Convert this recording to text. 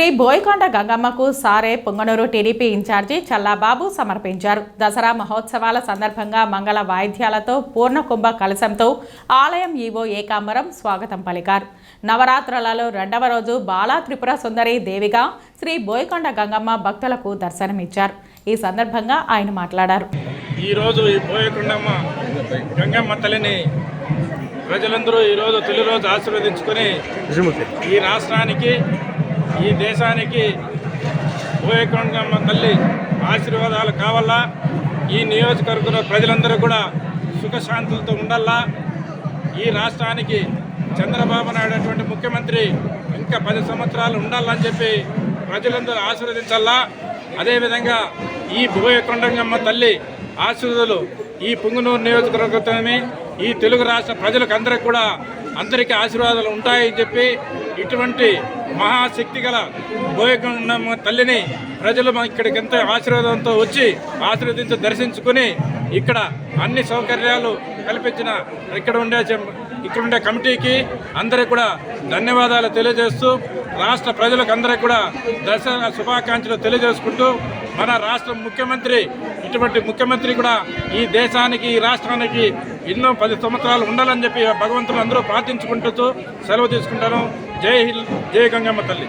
శ్రీ బోయకొండ గంగమ్మకు సారే Punganur TDP incharge Challa Babu సమర్పించారు. దసరా మహోత్సవాల సందర్భంగా మంగళ వాయిద్యాలతో పూర్ణకుంభ కలశంతో ఆలయం ఈవో ఏకాంబరం స్వాగతం పలికారు. నవరాత్రులలో రెండవ రోజు బాలా త్రిపుర సుందరి దేవిగా శ్రీ బోయకొండ గంగమ్మ భక్తులకు దర్శనమిచ్చారు. ఈ సందర్భంగా ఆయన మాట్లాడారు. ఈరోజు ఈ పోయకుండమ్మ గంగమ్మ తల్లిని ప్రజలందరూ ఈరోజు తొలి రోజు ఆశీర్వదించుకొని ఈ రాష్ట్రానికి ఈ దేశానికి పోయకొండమ్మ తల్లి ఆశీర్వాదాలు కావాలా? ఈ నియోజకవర్గంలో ప్రజలందరూ కూడా సుఖశాంతులతో ఉండాలా? ఈ రాష్ట్రానికి చంద్రబాబు నాయుడు అటువంటి ముఖ్యమంత్రి ఇంకా పది సంవత్సరాలు ఉండాలని చెప్పి ప్రజలందరూ ఆశీర్వదించాలా? అదేవిధంగా ఈ భూయకొండంగమ్మ తల్లి ఆశీర్వదులు ఈ పుంగునూరు నియోజకవర్గతోని ఈ తెలుగు రాష్ట్ర ప్రజలకు అందరికి కూడా అందరికీ ఆశీర్వాదాలు ఉంటాయని చెప్పి ఇటువంటి మహాశక్తి గల భూయకొండమ్మ తల్లిని ప్రజలు మా ఇక్కడికి ఎంతో ఆశీర్వాదంతో వచ్చి ఆశీర్వదించి దర్శించుకుని ఇక్కడ అన్ని సౌకర్యాలు కల్పించిన ఇక్కడ ఉండే చెం- ఇక్కడ ఉండే కమిటీకి అందరికి కూడా ధన్యవాదాలు తెలియజేస్తూ రాష్ట్ర ప్రజలకు అందరికీ కూడా దసరా శుభాకాంక్షలు తెలియజేసుకుంటూ మన రాష్ట్ర ముఖ్యమంత్రి ఇటువంటి ముఖ్యమంత్రి కూడా ఈ దేశానికి ఈ రాష్ట్రానికి ఎన్నో పది సంవత్సరాలు ఉండాలని చెప్పి భగవంతుడు అందరూ ప్రార్థించుకుంటూ సెలవు తీసుకుంటాను. జై హింద్ జై గంగమ్మ తల్లి.